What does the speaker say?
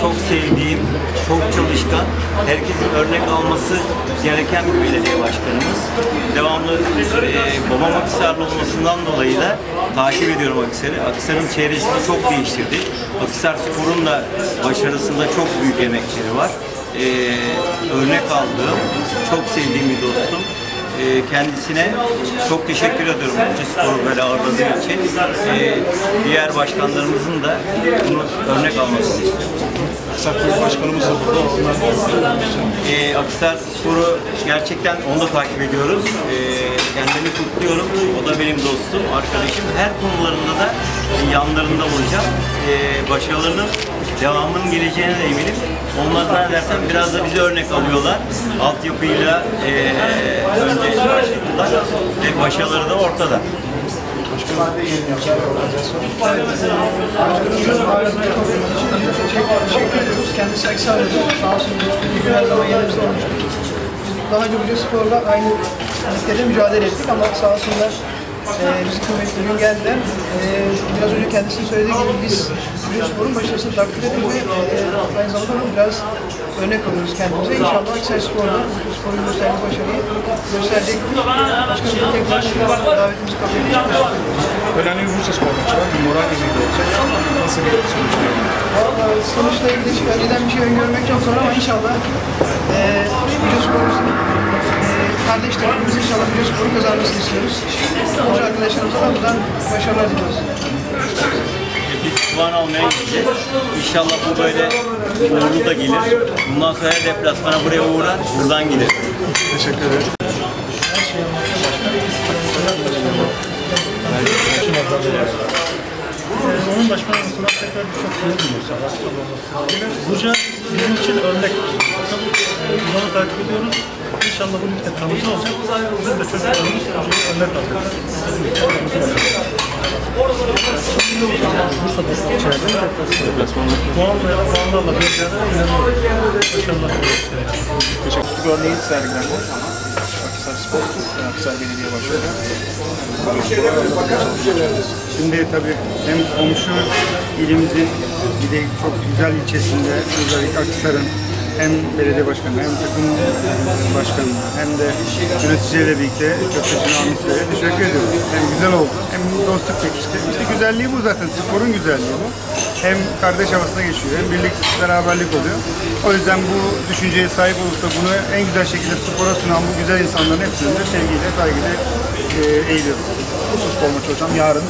çok sevdiğim, çok çalışkan, herkesin örnek alması gereken bir belediye başkanımız. Devamlı e, babam Akhisarlı olmasından dolayı da takip ediyorum Akhisar'ı. Akhisar'ın çevresini çok değiştirdi. Akhisar Spor'un da başarısında çok büyük emekleri var. E, örnek aldığım, çok sevdiğim bir dostum. E, kendisine çok teşekkür ediyorum Koca Spor'u böyle ağırladığı için. E, diğer başkanlarımızın da bunu örnek almasını istiyorum. Başkanımız da burada. Onlar E, Akhisar Spor'u gerçekten onu da takip ediyoruz. Kendimi kutluyorum. O da benim dostum, arkadaşım. Her konularında da yanlarında olacağım. Başarılarının devamının geleceğine de eminim. Onlar zannedersem biraz da bize örnek alıyorlar. Altyapıyla e, önce başladılar. Ve başarıları da ortada. Teşekkür ediyoruz. Kendisi Aksaray'da. Sağ olsun. Bir. Biz daha önce Buca Spor'la aynı listede mücadele ettik ama sağ olsunlar e, bizi kıymetli gün geldiler. E, biraz önce kendisinin söylediği gibi biz Spor'un başarısını takdir ediyoruz ve e, aynı zamanda biraz örnek alıyoruz kendimize. İnşallah Aksaray Spor'da Spor'un gösterdiği başarıyı gösterecektir. Başkanım tekrar davetimizi kabul ediyoruz. önemli bir Bursa Spor maçı var. Bir moral de olacak. Nasıl bir sonuç Vallahi sonuçla ilgili hiç önceden bir şey öngörmek çok zor ama inşallah eee Yüce Spor'umuzun eee kardeş takımımız inşallah Yüce Spor'u kazanmasını istiyoruz. Hoca arkadaşlarımıza da buradan başarılar diliyoruz. Biz puan almaya gideceğiz. İnşallah bu böyle uğurlu da gelir. Bundan sonra her deplasmana buraya uğrar, buradan gider. Teşekkür ederim. Başkan olmasına tekrar bir çok. Burca bizim için örnek. Biz onu takip ediyoruz. İnşallah bu ligde kalıcı olacak. Bizim de çocuklarımız Burca'yı örnek alacak. Bursa'da içeride bir yerde inanıyorum. Başarılar. Teşekkür örneği sergilendi. Akhisar Akhisar Belediye Başkanı. Şimdi tabii hem komşu ilimizin bir de çok güzel ilçesinde özellikle Akhisar'ın hem belediye başkanı hem takım başkanı hem de yöneticileriyle birlikte Köfteci Namis Bey'e teşekkür ediyoruz. Hem güzel oldu hem dostluk pekişti. İşte güzelliği bu zaten sporun güzelliği bu. Hem kardeş havasına geçiyor hem birlik beraberlik oluyor. O yüzden bu düşünceye sahip olup da bunu en güzel şekilde spora sunan bu güzel insanların hepsini de sevgiyle, saygıyla e, eğiliyorum. Spor maçı hocam yarın